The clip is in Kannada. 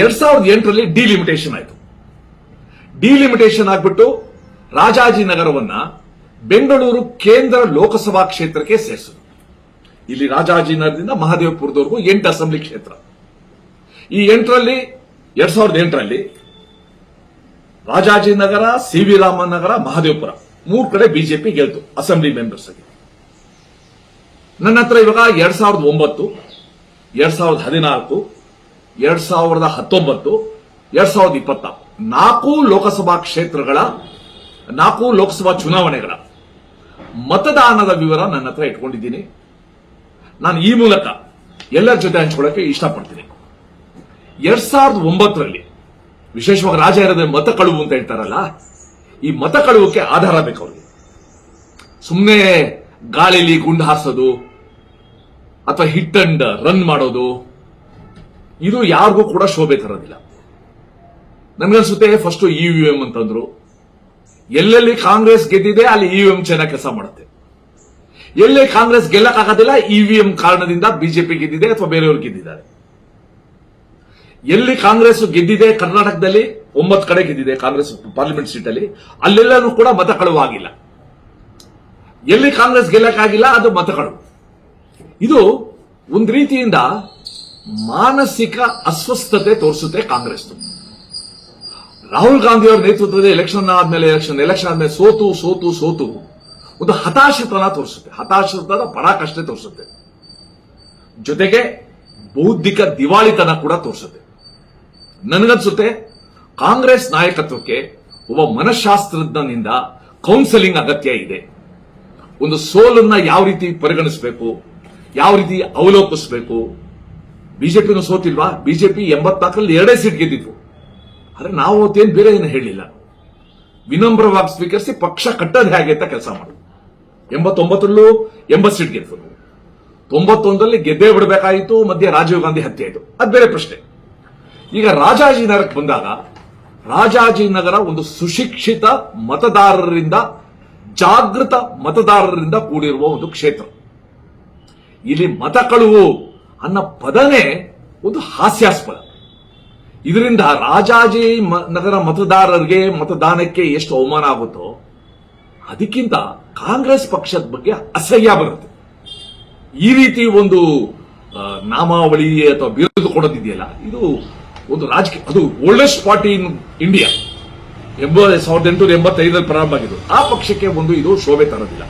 ಎರಡ್ ಸಾವಿರದ ಎಂಟರಲ್ಲಿ ಡಿಲಿಮಿಟೇಷನ್ ಆಯಿತು. ಡಿಲಿಮಿಟೇಷನ್ ಆಗ್ಬಿಟ್ಟು ರಾಜಾಜಿನಗರವನ್ನ ಬೆಂಗಳೂರು ಕೇಂದ್ರ ಲೋಕಸಭಾ ಕ್ಷೇತ್ರಕ್ಕೆ ಸೇರಿಸಿದ್ರು. ಇಲ್ಲಿ ರಾಜಾಜಿನಗರದಿಂದ ಮಹಾದೇವಪುರದವರೆಗೂ ಎಂಟು ಅಸೆಂಬ್ಲಿ ಕ್ಷೇತ್ರ. ಈ ಎಂಟರಲ್ಲಿ, ಎರಡ್ ಸಾವಿರದ ಎಂಟರಲ್ಲಿ ರಾಜಾಜಿನಗರ ಸಿ ವಿ ರಾಮನಗರ ಮಹಾದೇವಪುರ ಮೂರು ಕಡೆ ಬಿಜೆಪಿ ಗೆಲ್ತು, ಅಸೆಂಬ್ಲಿ ಮೆಂಬರ್ಸ್ ಆಗಿ. ನನ್ನ ಹತ್ರ ಇವಾಗ ಎರಡ್ ಸಾವಿರದ ಒಂಬತ್ತು, ಎರಡ್ ಸಾವಿರದ ಹದಿನಾಲ್ಕು ಎರಡ್ ಸಾವಿರದ ಹತ್ತೊಂಬತ್ತು, ಎರಡ್ ಸಾವಿರದ ಇಪ್ಪತ್ತ. ನಾಲ್ಕು ಲೋಕಸಭಾ ಕ್ಷೇತ್ರಗಳ, ನಾಲ್ಕು ಲೋಕಸಭಾ ಚುನಾವಣೆಗಳ ಮತದಾನದ ವಿವರ ನನ್ನ ಹತ್ರ ಇಟ್ಕೊಂಡಿದ್ದೀನಿ. ನಾನು ಈ ಮೂಲಕ ಎಲ್ಲರ ಜೊತೆ ಹಂಚ್ಕೊಳ್ಳೋಕೆ ಇಷ್ಟಪಡ್ತೀನಿ. ಎರಡ್ ಸಾವಿರದ ಒಂಬತ್ತರಲ್ಲಿ, ವಿಶೇಷವಾಗಿ ರಾಜ ಇರೋದೇ ಮತ ಕಳುವು ಅಂತ ಹೇಳ್ತಾರಲ್ಲ, ಈ ಮತ ಕಳುವಕ್ಕೆ ಆಧಾರ ಬೇಕು ಅವ್ರಿಗೆ. ಸುಮ್ಮನೆ ಗಾಳಿಲಿ ಗುಂಡು ಹಾರಿಸೋದು, ಅಥವಾ ಹಿಟ್ ಅಂಡ್ ರನ್ ಮಾಡೋದು ಇದು ಯಾರಿಗೂ ಕೂಡ ಶೋಭೆ ತರೋದಿಲ್ಲ. ನನ್ಗನ್ಸುತ್ತೆ ಫಸ್ಟ್ ಇ ವಿ ಎಂ ಅಂತಂದ್ರು. ಎಲ್ಲೆಲ್ಲಿ ಕಾಂಗ್ರೆಸ್ ಗೆದ್ದಿದೆ ಅಲ್ಲಿ ಇ ಎಂ ಚೆನ್ನಾಗಿ ಕೆಲಸ ಮಾಡುತ್ತೆ. ಎಲ್ಲೇ ಕಾಂಗ್ರೆಸ್ ಗೆಲ್ಲಕ್ಕಾಗೋದಿಲ್ಲ ಇವಿಎಂ ಕಾರಣದಿಂದ ಬಿಜೆಪಿ ಗೆದ್ದಿದೆ ಅಥವಾ ಬೇರೆಯವರು ಗೆದ್ದಿದ್ದಾರೆ. ಎಲ್ಲಿ ಕಾಂಗ್ರೆಸ್ ಗೆದ್ದಿದೆ ಕರ್ನಾಟಕದಲ್ಲಿ, ಒಂಬತ್ತು ಕಡೆ ಗೆದ್ದಿದೆ ಕಾಂಗ್ರೆಸ್ ಪಾರ್ಲಿಮೆಂಟ್ ಸೀಟ್ ಅಲ್ಲಿ ಅಲ್ಲೆಲ್ಲರೂ ಕೂಡ ಮತ ಕಳುವಾಗಿಲ್ಲ. ಎಲ್ಲಿ ಕಾಂಗ್ರೆಸ್ ಗೆಲ್ಲಕ್ಕಾಗಿಲ್ಲ ಅದು ಮತ ಕಳುವು. ಇದು ಒಂದು ರೀತಿಯಿಂದ ಮಾನಸಿಕ ಅಸ್ವಸ್ಥತೆ ತೋರಿಸುತ್ತೆ ಕಾಂಗ್ರೆಸ್ ರಾಹುಲ್ ಗಾಂಧಿ ಅವರ ನೇತೃತ್ವದ ಎಲೆಕ್ಷನ್ ಆದ್ಮೇಲೆ ಎಲೆಕ್ಷನ್ ಎಲೆಕ್ಷನ್ ಆದ್ಮೇಲೆ ಸೋತು ಸೋತು ಸೋತು ಒಂದು ಹತಾಶತನ ತೋರಿಸುತ್ತೆ. ಹತಾಶತನ ಪರಾಕಷ್ಟೆ ತೋರಿಸುತ್ತೆ. ಜೊತೆಗೆ ಬೌದ್ಧಿಕ ದಿವಾಳಿತನ ಕೂಡ ತೋರಿಸುತ್ತೆ. ನನಗನ್ಸುತ್ತೆ, ಕಾಂಗ್ರೆಸ್ ನಾಯಕತ್ವಕ್ಕೆ ಒಬ್ಬ ಮನಃಶಾಸ್ತ್ರಜ್ಞನಿಂದ ಕೌನ್ಸೆಲಿಂಗ್ ಅಗತ್ಯ ಇದೆ. ಒಂದು ಸೋಲನ್ನ ಯಾವ ರೀತಿ ಪರಿಗಣಿಸಬೇಕು, ಯಾವ ರೀತಿ ಅವಲೋಕಿಸಬೇಕು ಬಿಜೆಪಿನೂ ಸೋತಿಲ್ವಾ? ಬಿಜೆಪಿ ಎಂಬತ್ನಾಲ್ಕರಲ್ಲಿ ಎರಡೇ ಸೀಟ್ ಗೆದ್ದಿತ್ತು. ಆದರೆ ನಾವು ಅವತ್ತೇನು ಬೇರೆ ಏನು ಹೇಳಿಲ್ಲ. ವಿನಮ್ರವಾಗಿ ಸ್ವೀಕರಿಸಿ ಪಕ್ಷ ಕಟ್ಟೋದು ಹೇಗೆ ಅಂತ ಕೆಲಸ ಮಾಡಿ. ಎಂಬತ್ತೊಂಬತ್ತರಲ್ಲೂ ಎಂಬತ್ತು ಸೀಟ್ ಗೆದ್ದು ತೊಂಬತ್ತೊಂದರಲ್ಲಿ ಗೆದ್ದೇ ಬಿಡಬೇಕಾಯಿತು, ಮಧ್ಯೆ ರಾಜೀವ್ ಗಾಂಧಿ ಹತ್ಯೆ ಆಯಿತು. ಅದು ಬೇರೆ ಪ್ರಶ್ನೆ. ಈಗ ರಾಜಾಜಿನಗರಕ್ಕೆ ಬಂದಾಗ, ರಾಜಾಜಿನಗರ ಒಂದು ಸುಶಿಕ್ಷಿತ ಮತದಾರರಿಂದ, ಜಾಗೃತ ಮತದಾರರಿಂದ ಕೂಡಿರುವ ಒಂದು ಕ್ಷೇತ್ರ. ಇಲ್ಲಿ ಮತ ಕಳುವು ಅನ್ನೋ ಪದನೇ ಒಂದು ಹಾಸ್ಯಾಸ್ಪದ. ಇದರಿಂದ ರಾಜಾಜಿ ನಗರ ಮತದಾರರಿಗೆ ಮತದಾನಕ್ಕೆ ಎಷ್ಟು ಅವಮಾನ ಆಗುತ್ತೋ, ಅದಕ್ಕಿಂತ ಕಾಂಗ್ರೆಸ್ ಪಕ್ಷದ ಬಗ್ಗೆ ಅಸಹ್ಯ ಬರುತ್ತೆ. ಈ ರೀತಿ ಒಂದು ನಾಮಾವಳಿ ಅಥವಾ ಬಿರುದು ಕೊಡೋದಿದೆಯಲ್ಲ, ಇದು ಒಂದು ರಾಜಕೀಯ, ಅದು ಓಲ್ಡೆಸ್ಟ್ ಪಾರ್ಟಿ ಇನ್ ಇಂಡಿಯಾ ಎಂಬ, ಸಾವಿರದ ಎಂಟುನೂರ ಎಂಬತ್ತೈದರಲ್ಲಿ ಪ್ರಾರಂಭ ಆಗಿದ್ದು, ಆ ಪಕ್ಷಕ್ಕೆ ಒಂದು ಇದು ಶೋಭೆ ತರೋದಿಲ್ಲ.